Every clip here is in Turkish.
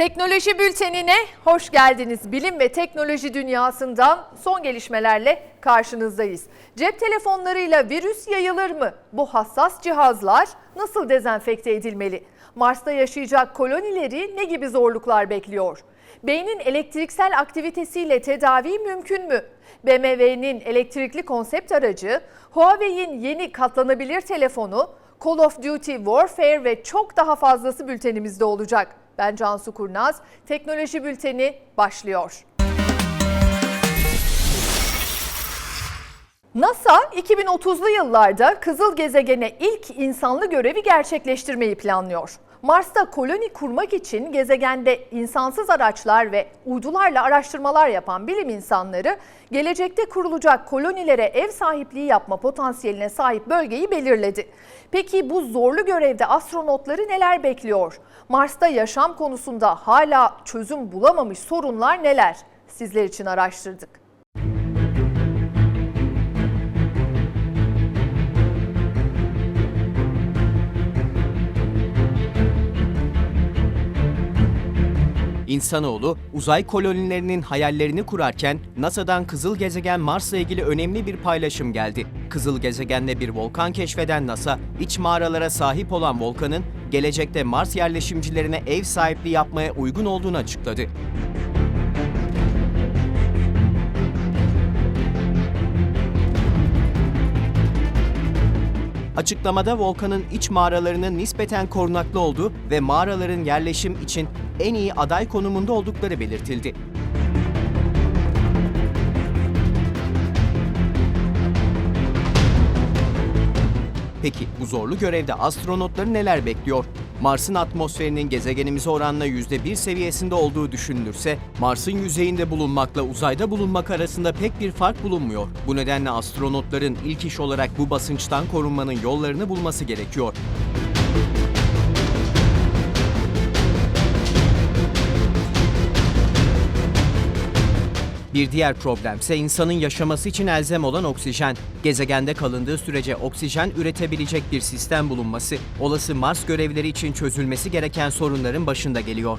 Teknoloji Bülteni'ne hoş geldiniz. Bilim ve teknoloji dünyasından son gelişmelerle karşınızdayız. Cep telefonlarıyla virüs yayılır mı? Bu hassas cihazlar nasıl dezenfekte edilmeli? Mars'ta yaşayacak kolonileri ne gibi zorluklar bekliyor? Beynin elektriksel aktivitesiyle tedavi mümkün mü? BMW'nin elektrikli konsept aracı, Huawei'in yeni katlanabilir telefonu, Call of Duty Warfare ve çok daha fazlası bültenimizde olacak. Ben Cansu Kurnaz. Teknoloji Bülteni başlıyor. NASA 2030'lu yıllarda kızıl gezegene ilk insanlı görevi gerçekleştirmeyi planlıyor. Mars'ta koloni kurmak için gezegende insansız araçlar ve uydularla araştırmalar yapan bilim insanları gelecekte kurulacak kolonilere ev sahipliği yapma potansiyeline sahip bölgeyi belirledi. Peki bu zorlu görevde astronotları neler bekliyor? Mars'ta yaşam konusunda hala çözüm bulamamış sorunlar neler? Sizler için araştırdık. İnsanoğlu uzay kolonilerinin hayallerini kurarken NASA'dan kızıl gezegen Mars'la ilgili önemli bir paylaşım geldi. Kızıl gezegende bir volkan keşfeden NASA, iç mağaralara sahip olan volkanın gelecekte Mars yerleşimcilerine ev sahipliği yapmaya uygun olduğunu açıkladı. Açıklamada volkanın iç mağaralarının nispeten korunaklı olduğu ve mağaraların yerleşim için en iyi aday konumunda oldukları belirtildi. Peki bu zorlu görevde astronotları neler bekliyor? Mars'ın atmosferinin gezegenimize oranla %1 seviyesinde olduğu düşünülürse, Mars'ın yüzeyinde bulunmakla uzayda bulunmak arasında pek bir fark bulunmuyor. Bu nedenle astronotların ilk iş olarak bu basınçtan korunmanın yollarını bulması gerekiyor. Bir diğer problemse insanın yaşaması için elzem olan oksijen. Gezegende kalındığı sürece oksijen üretebilecek bir sistem bulunması, olası Mars görevleri için çözülmesi gereken sorunların başında geliyor.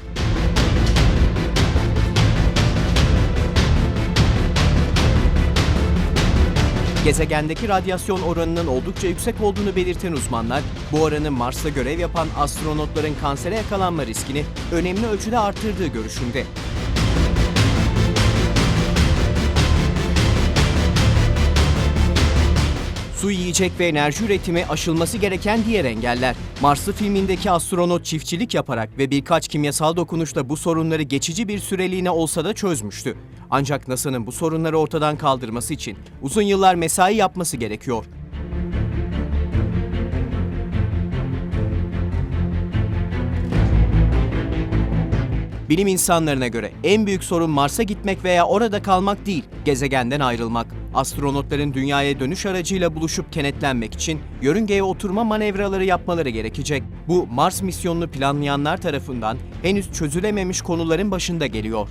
Gezegendeki radyasyon oranının oldukça yüksek olduğunu belirten uzmanlar, bu oranın Mars'ta görev yapan astronotların kansere yakalanma riskini önemli ölçüde arttırdığı görüşünde. Su, yiyecek ve enerji üretimi aşılması gereken diğer engeller. Marslı filmindeki astronot çiftçilik yaparak ve birkaç kimyasal dokunuşla bu sorunları geçici bir süreliğine olsa da çözmüştü. Ancak NASA'nın bu sorunları ortadan kaldırması için uzun yıllar mesai yapması gerekiyor. Bilim insanlarına göre en büyük sorun Mars'a gitmek veya orada kalmak değil, gezegenden ayrılmak. Astronotların dünyaya dönüş aracıyla buluşup kenetlenmek için yörüngeye oturma manevraları yapmaları gerekecek. Bu Mars misyonunu planlayanlar tarafından henüz çözülememiş konuların başında geliyor.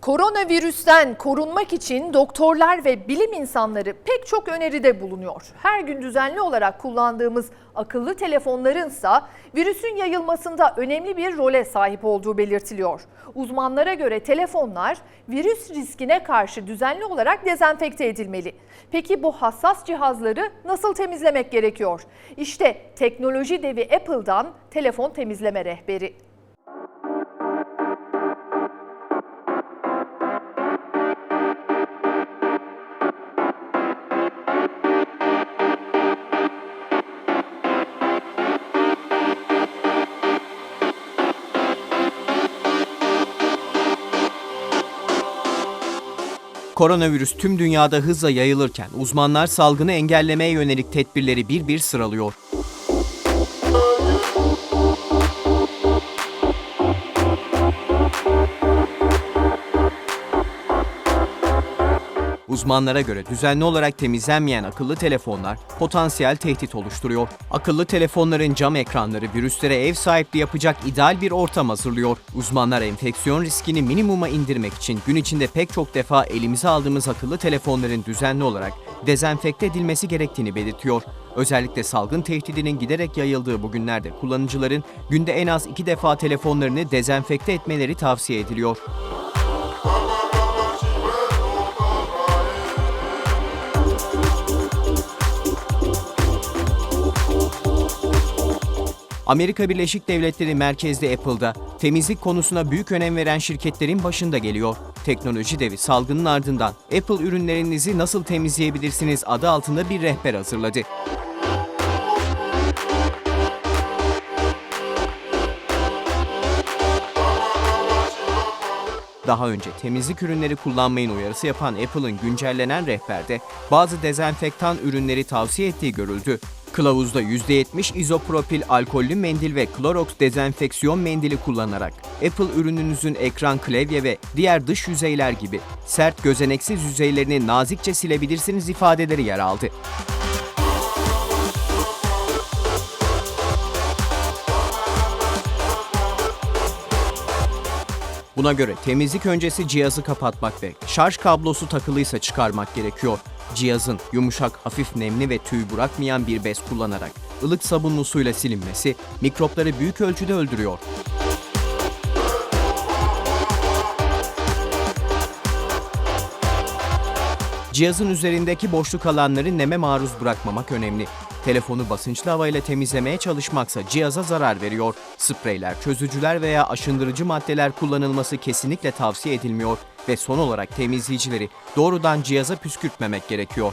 Koronavirüsten korunmak için doktorlar ve bilim insanları pek çok öneride bulunuyor. Her gün düzenli olarak kullandığımız akıllı telefonlarınsa virüsün yayılmasında önemli bir role sahip olduğu belirtiliyor. Uzmanlara göre telefonlar virüs riskine karşı düzenli olarak dezenfekte edilmeli. Peki bu hassas cihazları nasıl temizlemek gerekiyor? İşte teknoloji devi Apple'dan telefon temizleme rehberi. Koronavirüs tüm dünyada hızla yayılırken uzmanlar salgını engellemeye yönelik tedbirleri bir bir sıralıyor. Uzmanlara göre düzenli olarak temizlenmeyen akıllı telefonlar potansiyel tehdit oluşturuyor. Akıllı telefonların cam ekranları virüslere ev sahipliği yapacak ideal bir ortam hazırlıyor. Uzmanlar enfeksiyon riskini minimuma indirmek için gün içinde pek çok defa elimize aldığımız akıllı telefonların düzenli olarak dezenfekte edilmesi gerektiğini belirtiyor. Özellikle salgın tehdidinin giderek yayıldığı bu günlerde kullanıcıların günde en az iki defa telefonlarını dezenfekte etmeleri tavsiye ediliyor. Amerika Birleşik Devletleri merkezli Apple'da temizlik konusuna büyük önem veren şirketlerin başında geliyor. Teknoloji devi salgının ardından Apple ürünlerinizi nasıl temizleyebilirsiniz adı altında bir rehber hazırladı. Daha önce temizlik ürünleri kullanmayın uyarısı yapan Apple'ın güncellenen rehberde bazı dezenfektan ürünleri tavsiye ettiği görüldü. Kılavuzda %70 izopropil alkollü mendil ve Clorox dezenfeksiyon mendili kullanarak Apple ürününüzün ekran, klavye ve diğer dış yüzeyler gibi sert gözeneksiz yüzeylerini nazikçe silebilirsiniz ifadeleri yer aldı. Buna göre temizlik öncesi cihazı kapatmak ve şarj kablosu takılıysa çıkarmak gerekiyor. Cihazın yumuşak, hafif nemli ve tüy bırakmayan bir bez kullanarak ılık sabunlu suyla silinmesi mikropları büyük ölçüde öldürüyor. Cihazın üzerindeki boşluk alanları neme maruz bırakmamak önemli. Telefonu basınçlı havayla temizlemeye çalışmaksa cihaza zarar veriyor. Spreyler, çözücüler veya aşındırıcı maddeler kullanılması kesinlikle tavsiye edilmiyor ve son olarak temizleyicileri doğrudan cihaza püskürtmemek gerekiyor.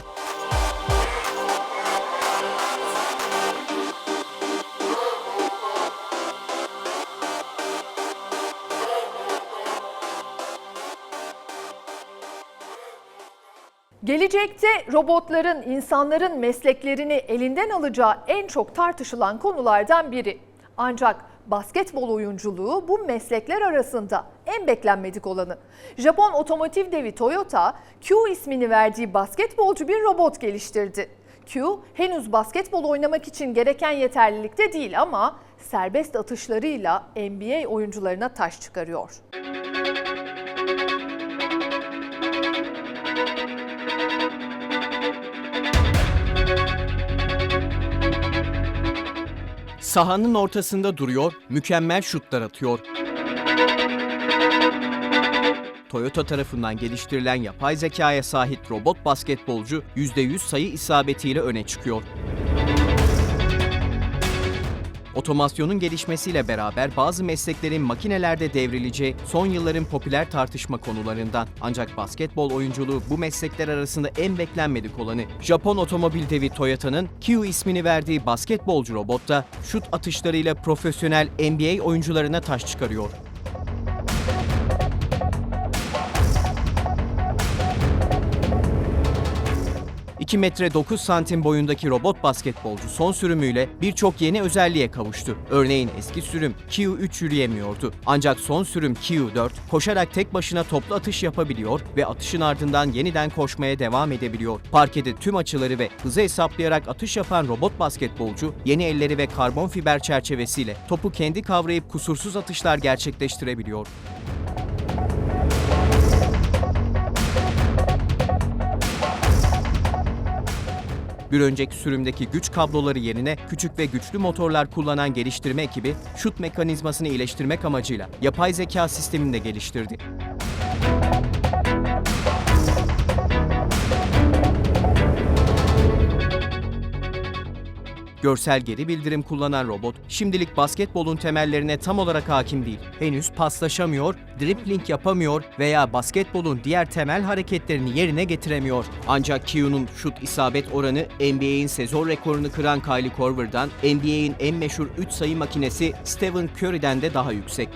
Gelecekte robotların insanların mesleklerini elinden alacağı en çok tartışılan konulardan biri. Ancak basketbol oyunculuğu bu meslekler arasında en beklenmedik olanı. Japon otomotiv devi Toyota, Q ismini verdiği basketbolcu bir robot geliştirdi. Q henüz basketbol oynamak için gereken yeterlilikte değil ama serbest atışlarıyla NBA oyuncularına taş çıkarıyor. Sahanın ortasında duruyor, mükemmel şutlar atıyor. Toyota tarafından geliştirilen yapay zekaya sahip robot basketbolcu %100 sayı isabetiyle öne çıkıyor. Otomasyonun gelişmesiyle beraber bazı mesleklerin makinelerde devrileceği son yılların popüler tartışma konularından. Ancak basketbol oyunculuğu bu meslekler arasında en beklenmedik olanı. Japon otomobil devi Toyota'nın Q ismini verdiği basketbolcu robot da şut atışlarıyla profesyonel NBA oyuncularına taş çıkarıyor. ...2 metre 9 santim boyundaki robot basketbolcu son sürümüyle birçok yeni özelliğe kavuştu. Örneğin eski sürüm Q3 yürüyemiyordu. Ancak son sürüm Q4 koşarak tek başına toplu atış yapabiliyor ve atışın ardından yeniden koşmaya devam edebiliyor. Parkede tüm açıları ve hızı hesaplayarak atış yapan robot basketbolcu yeni elleri ve karbon fiber çerçevesiyle topu kendi kavrayıp kusursuz atışlar gerçekleştirebiliyor. Bir önceki sürümdeki güç kabloları yerine küçük ve güçlü motorlar kullanan geliştirme ekibi şut mekanizmasını iyileştirmek amacıyla yapay zeka sistemini de geliştirdi. Görsel geri bildirim kullanan robot, şimdilik basketbolun temellerine tam olarak hakim değil. Henüz paslaşamıyor, dribbling yapamıyor veya basketbolun diğer temel hareketlerini yerine getiremiyor. Ancak Q'nun şut isabet oranı NBA'in sezon rekorunu kıran Kylie Korver'dan, NBA'in en meşhur 3 sayı makinesi Stephen Curry'den de daha yüksek.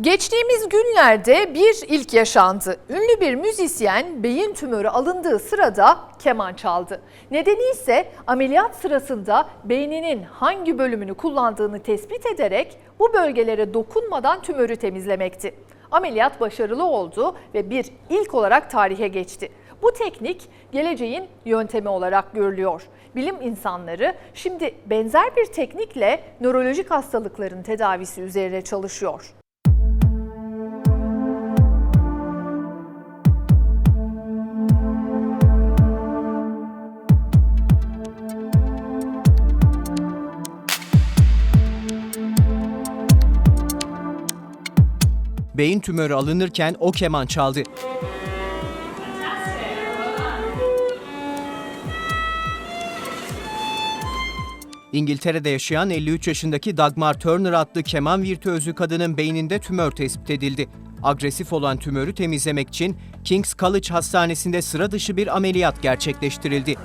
Geçtiğimiz günlerde bir ilk yaşandı. Ünlü bir müzisyen beyin tümörü alındığı sırada keman çaldı. Nedeni ise ameliyat sırasında beyninin hangi bölümünü kullandığını tespit ederek bu bölgelere dokunmadan tümörü temizlemekti. Ameliyat başarılı oldu ve bir ilk olarak tarihe geçti. Bu teknik geleceğin yöntemi olarak görülüyor. Bilim insanları şimdi benzer bir teknikle nörolojik hastalıkların tedavisi üzerine çalışıyor. Beyin tümörü alınırken o keman çaldı. İngiltere'de yaşayan 53 yaşındaki Dagmar Turner adlı keman virtüözü kadının beyninde tümör tespit edildi. Agresif olan tümörü temizlemek için King's College Hastanesi'nde sıra dışı bir ameliyat gerçekleştirildi.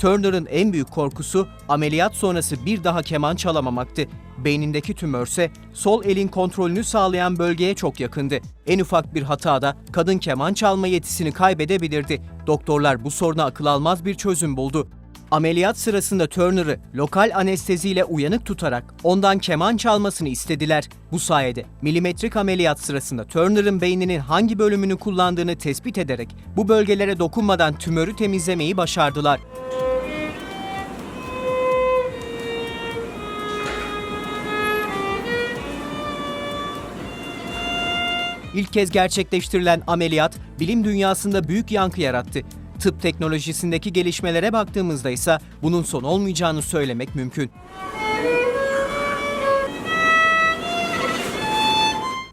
Turner'ın en büyük korkusu ameliyat sonrası bir daha keman çalamamaktı. Beynindeki tümörse sol elin kontrolünü sağlayan bölgeye çok yakındı. En ufak bir hatada kadın keman çalma yetisini kaybedebilirdi. Doktorlar bu soruna akıl almaz bir çözüm buldu. Ameliyat sırasında Turner'ı lokal anesteziyle uyanık tutarak ondan keman çalmasını istediler. Bu sayede milimetrik ameliyat sırasında Turner'ın beyninin hangi bölümünü kullandığını tespit ederek bu bölgelere dokunmadan tümörü temizlemeyi başardılar. İlk kez gerçekleştirilen ameliyat bilim dünyasında büyük yankı yarattı. Tıp teknolojisindeki gelişmelere baktığımızda ise bunun son olmayacağını söylemek mümkün.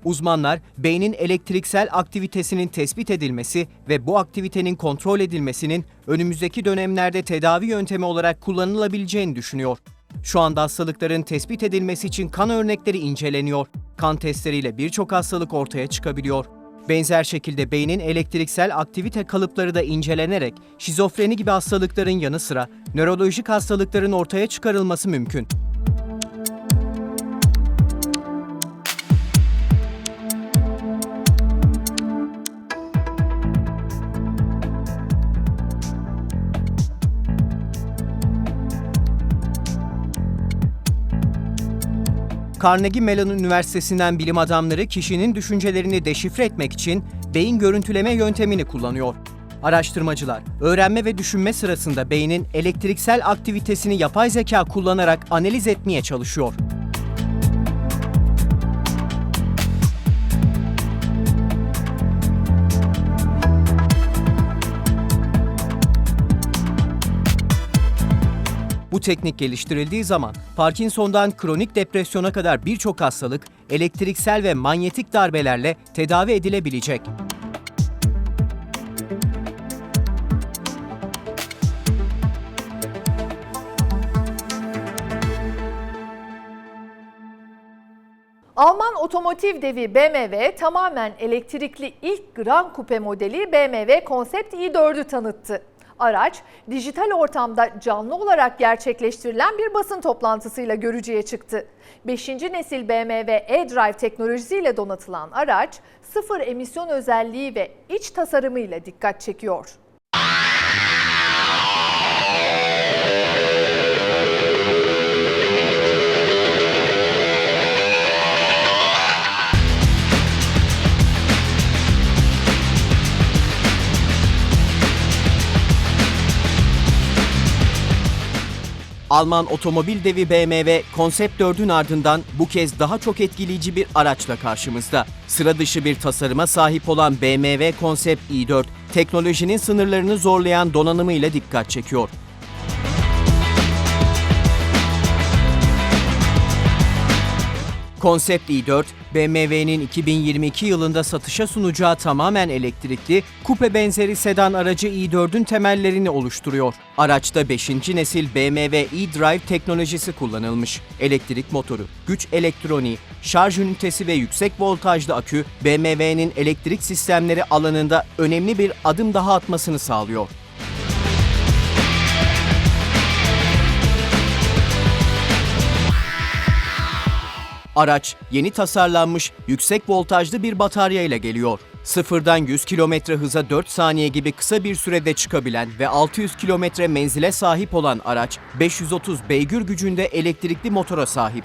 Uzmanlar beynin elektriksel aktivitesinin tespit edilmesi ve bu aktivitenin kontrol edilmesinin önümüzdeki dönemlerde tedavi yöntemi olarak kullanılabileceğini düşünüyor. Şu anda hastalıkların tespit edilmesi için kan örnekleri inceleniyor. Kan testleriyle birçok hastalık ortaya çıkabiliyor. Benzer şekilde beynin elektriksel aktivite kalıpları da incelenerek şizofreni gibi hastalıkların yanı sıra nörolojik hastalıkların ortaya çıkarılması mümkün. Carnegie Mellon Üniversitesi'nden bilim adamları kişinin düşüncelerini deşifre etmek için beyin görüntüleme yöntemini kullanıyor. Araştırmacılar, öğrenme ve düşünme sırasında beynin elektriksel aktivitesini yapay zeka kullanarak analiz etmeye çalışıyor. Bu teknik geliştirildiği zaman Parkinson'dan kronik depresyona kadar birçok hastalık elektriksel ve manyetik darbelerle tedavi edilebilecek. Alman otomotiv devi BMW tamamen elektrikli ilk Grand Coupe modeli BMW Concept i4'ü tanıttı. Araç dijital ortamda canlı olarak gerçekleştirilen bir basın toplantısıyla görücüye çıktı. 5. nesil BMW e-Drive teknolojisiyle donatılan araç sıfır emisyon özelliği ve iç tasarımıyla dikkat çekiyor. Alman otomobil devi BMW Concept 4'ün ardından bu kez daha çok etkileyici bir araçla karşımızda. Sıra dışı bir tasarıma sahip olan BMW Concept i4, teknolojinin sınırlarını zorlayan donanımıyla dikkat çekiyor. Concept i4, BMW'nin 2022 yılında satışa sunacağı tamamen elektrikli, kupe benzeri sedan aracı i4'ün temellerini oluşturuyor. Araçta 5. nesil BMW e-Drive teknolojisi kullanılmış. Elektrik motoru, güç elektroniği, şarj ünitesi ve yüksek voltajlı akü BMW'nin elektrik sistemleri alanında önemli bir adım daha atmasını sağlıyor. Araç yeni tasarlanmış yüksek voltajlı bir batarya ile geliyor. Sıfırdan 100 km hıza 4 saniye gibi kısa bir sürede çıkabilen ve 600 km menzile sahip olan araç 530 beygir gücünde elektrikli motora sahip.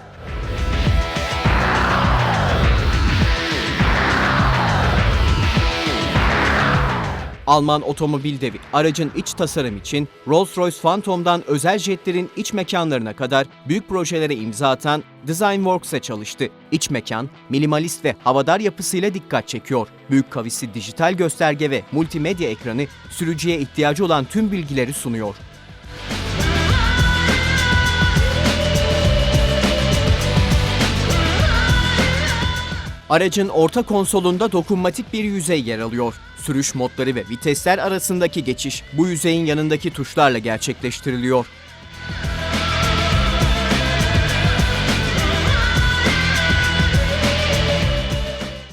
Alman otomobil devi aracın iç tasarım için Rolls-Royce Phantom'dan özel jetlerin iç mekanlarına kadar büyük projelere imza atan Designworks'e çalıştı. İç mekan, minimalist ve havadar yapısıyla dikkat çekiyor. Büyük kavisli dijital gösterge ve multimedya ekranı sürücüye ihtiyacı olan tüm bilgileri sunuyor. Aracın orta konsolunda dokunmatik bir yüzey yer alıyor. Sürüş modları ve vitesler arasındaki geçiş bu yüzeyin yanındaki tuşlarla gerçekleştiriliyor.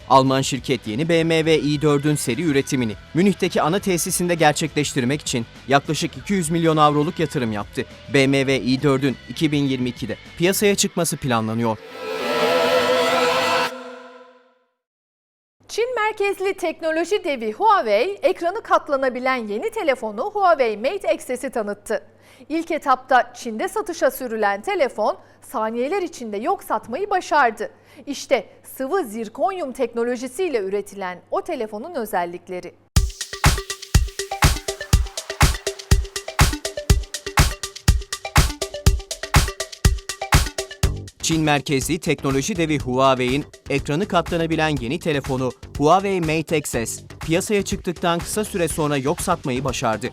Alman şirket yeni BMW i4'ün seri üretimini Münih'teki ana tesisinde gerçekleştirmek için yaklaşık 200 milyon avroluk yatırım yaptı. BMW i4'ün 2022'de piyasaya çıkması planlanıyor. Çin merkezli teknoloji devi Huawei, ekranı katlanabilen yeni telefonu Huawei Mate Xs'i tanıttı. İlk etapta Çin'de satışa sürülen telefon saniyeler içinde yok satmayı başardı. İşte sıvı zirkonyum teknolojisiyle üretilen o telefonun özellikleri. Çin merkezli teknoloji devi Huawei'in ekranı katlanabilen yeni telefonu Huawei Mate Xs piyasaya çıktıktan kısa süre sonra yok satmayı başardı.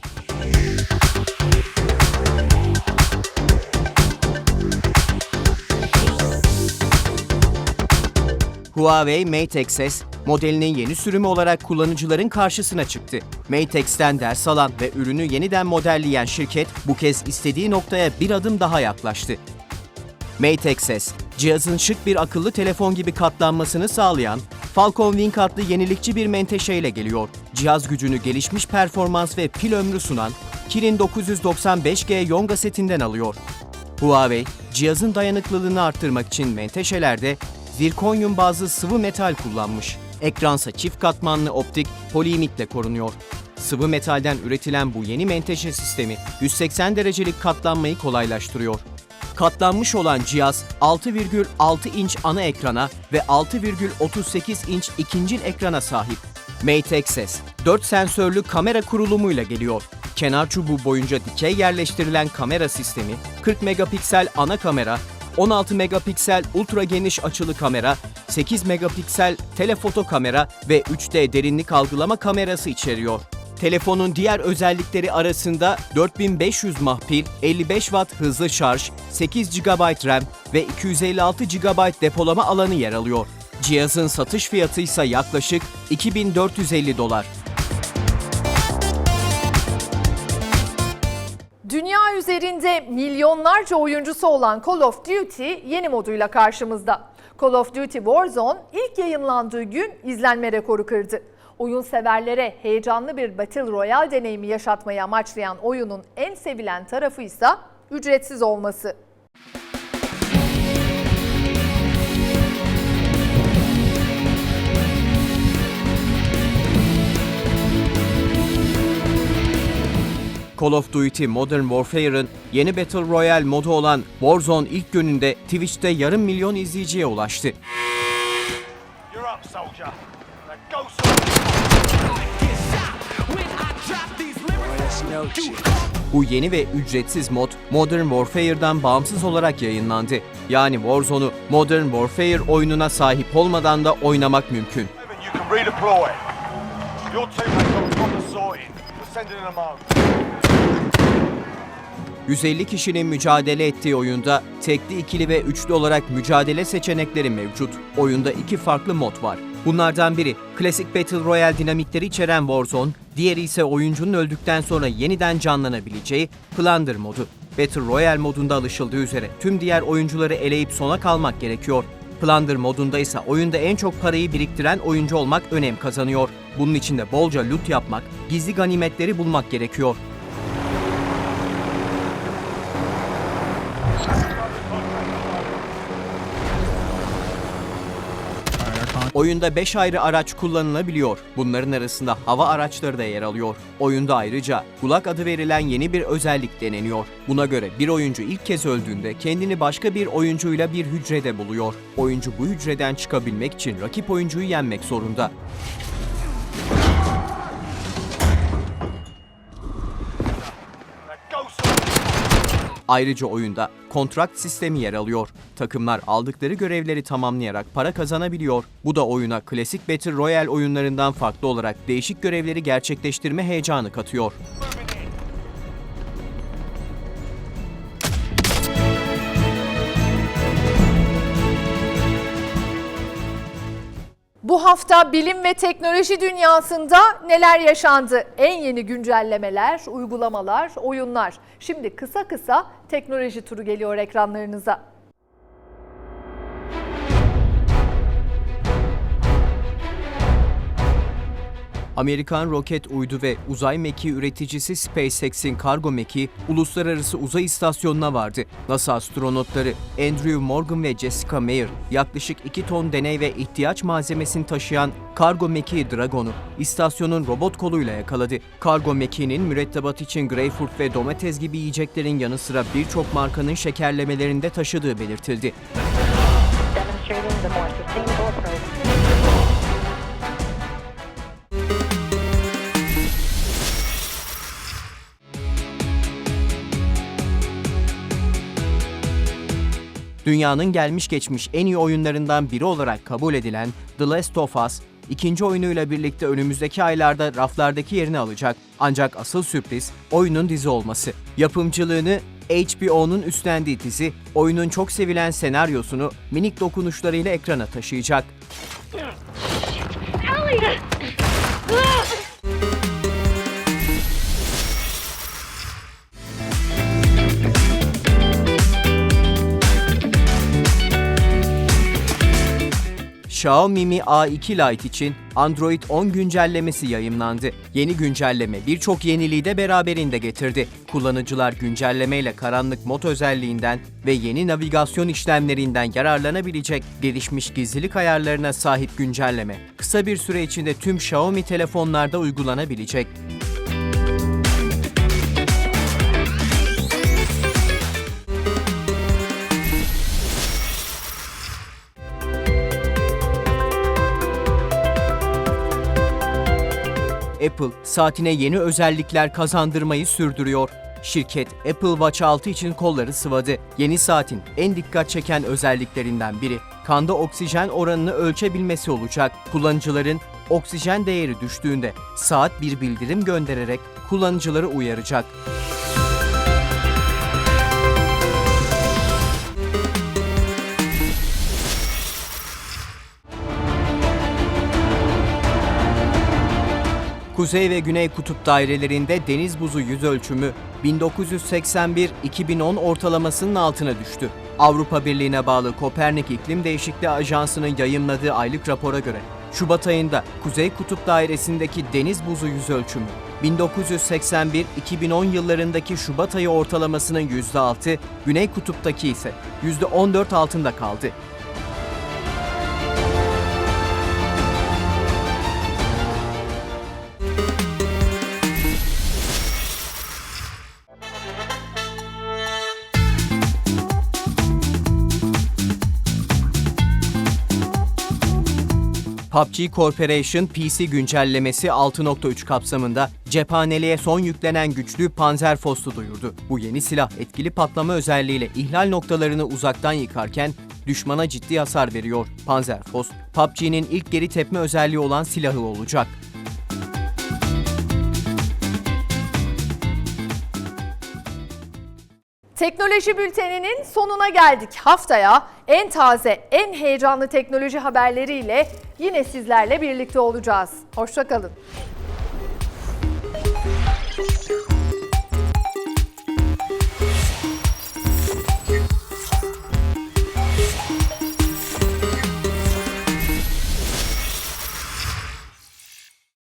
Huawei Mate Xs modelinin yeni sürümü olarak kullanıcıların karşısına çıktı. Mate X'ten ders alan ve ürünü yeniden modelleyen şirket bu kez istediği noktaya bir adım daha yaklaştı. Mate XS, cihazın şık bir akıllı telefon gibi katlanmasını sağlayan Falcon Wing adlı yenilikçi bir menteşeyle geliyor. Cihaz gücünü gelişmiş performans ve pil ömrü sunan Kirin 995G Yonga setinden alıyor. Huawei, cihazın dayanıklılığını arttırmak için menteşelerde zirkonyum bazlı sıvı metal kullanmış. Ekransa çift katmanlı optik poliimitle korunuyor. Sıvı metalden üretilen bu yeni menteşe sistemi 180 derecelik katlanmayı kolaylaştırıyor. Katlanmış olan cihaz 6,6 inç ana ekrana ve 6,38 inç ikincil ekrana sahip. Mate XS, 4 sensörlü kamera kurulumuyla geliyor. Kenar çubuğu boyunca dikey yerleştirilen kamera sistemi, 40 megapiksel ana kamera, 16 megapiksel ultra geniş açılı kamera, 8 megapiksel telefoto kamera ve 3D derinlik algılama kamerası içeriyor. Telefonun diğer özellikleri arasında 4500 mAh pil, 55 Watt hızlı şarj, 8 GB RAM ve 256 GB depolama alanı yer alıyor. Cihazın satış fiyatı ise yaklaşık 2450 dolar. Dünya üzerinde milyonlarca oyuncusu olan Call of Duty yeni moduyla karşımızda. Call of Duty Warzone ilk yayınlandığı gün izlenme rekoru kırdı. Oyun severlere heyecanlı bir Battle Royale deneyimi yaşatmayı amaçlayan oyunun en sevilen tarafı ise ücretsiz olması. Call of Duty Modern Warfare'ın yeni Battle Royale modu olan Warzone ilk gününde Twitch'te yarım milyon izleyiciye ulaştı. Bu yeni ve ücretsiz mod Modern Warfare'dan bağımsız olarak yayınlandı. Yani Warzone'u Modern Warfare oyununa sahip olmadan da oynamak mümkün. Evan, you can redeploy. Your teammates got the proper sorting. We're sending them home. 150 kişinin mücadele ettiği oyunda tekli, ikili ve üçlü olarak mücadele seçenekleri mevcut. Oyunda iki farklı mod var. Bunlardan biri klasik Battle Royale dinamikleri içeren Warzone, diğeri ise oyuncunun öldükten sonra yeniden canlanabileceği Plunder modu. Battle Royale modunda alışıldığı üzere tüm diğer oyuncuları eleyip sona kalmak gerekiyor. Plunder modunda ise oyunda en çok parayı biriktiren oyuncu olmak önem kazanıyor. Bunun için de bolca loot yapmak, gizli ganimetleri bulmak gerekiyor. Oyunda 5 ayrı araç kullanılabiliyor. Bunların arasında hava araçları da yer alıyor. Oyunda ayrıca kulak adı verilen yeni bir özellik deneniyor. Buna göre bir oyuncu ilk kez öldüğünde kendini başka bir oyuncuyla bir hücrede buluyor. Oyuncu bu hücreden çıkabilmek için rakip oyuncuyu yenmek zorunda. Ayrıca oyunda kontrakt sistemi yer alıyor. Takımlar aldıkları görevleri tamamlayarak para kazanabiliyor. Bu da oyuna klasik Battle Royale oyunlarından farklı olarak değişik görevleri gerçekleştirme heyecanı katıyor. Bu hafta bilim ve teknoloji dünyasında neler yaşandı? En yeni güncellemeler, uygulamalar, oyunlar. Şimdi kısa kısa teknoloji turu geliyor ekranlarınıza. Amerikan roket uydu ve uzay mekiği üreticisi SpaceX'in kargo mekiği uluslararası uzay istasyonuna vardı. NASA astronotları Andrew Morgan ve Jessica Meir yaklaşık 2 ton deney ve ihtiyaç malzemesini taşıyan kargo mekiği Dragon'u istasyonun robot koluyla yakaladı. Kargo mekiğinin mürettebat için greyfurt ve domates gibi yiyeceklerin yanı sıra birçok markanın şekerlemelerinde taşıdığı belirtildi. demonstrating the more sustainable Dünyanın gelmiş geçmiş en iyi oyunlarından biri olarak kabul edilen The Last of Us, ikinci oyunuyla birlikte önümüzdeki aylarda raflardaki yerini alacak. Ancak asıl sürpriz oyunun dizi olması. Yapımcılığını HBO'nun üstlendiği dizi, oyunun çok sevilen senaryosunu minik dokunuşlarıyla ekrana taşıyacak. Xiaomi Mi A2 Lite için Android 10 güncellemesi yayımlandı. Yeni güncelleme birçok yeniliği de beraberinde getirdi. Kullanıcılar güncellemeyle karanlık mod özelliğinden ve yeni navigasyon işlemlerinden yararlanabilecek gelişmiş gizlilik ayarlarına sahip güncelleme kısa bir süre içinde tüm Xiaomi telefonlarda uygulanabilecek. Apple saatine yeni özellikler kazandırmayı sürdürüyor. Şirket Apple Watch 6 için kolları sıvadı. Yeni saatin en dikkat çeken özelliklerinden biri kanda oksijen oranını ölçebilmesi olacak. Kullanıcıların oksijen değeri düştüğünde saat bir bildirim göndererek kullanıcıları uyaracak. Kuzey ve Güney Kutup dairelerinde deniz buzu yüz ölçümü 1981-2010 ortalamasının altına düştü. Avrupa Birliği'ne bağlı Kopernik İklim Değişikliği Ajansı'nın yayımladığı aylık rapora göre Şubat ayında Kuzey Kutup dairesindeki deniz buzu yüz ölçümü 1981-2010 yıllarındaki Şubat ayı ortalamasının %6, Güney Kutup'taki ise %14 altında kaldı. PUBG Corporation PC güncellemesi 6.3 kapsamında cephaneliğe son yüklenen güçlü Panzerfaust'u duyurdu. Bu yeni silah etkili patlama özelliğiyle ihlal noktalarını uzaktan yıkarken düşmana ciddi hasar veriyor. Panzerfaust, PUBG'nin ilk geri tepme özelliği olan silahı olacak. Teknoloji bülteninin sonuna geldik. Haftaya en taze, en heyecanlı teknoloji haberleriyle yine sizlerle birlikte olacağız. Hoşçakalın.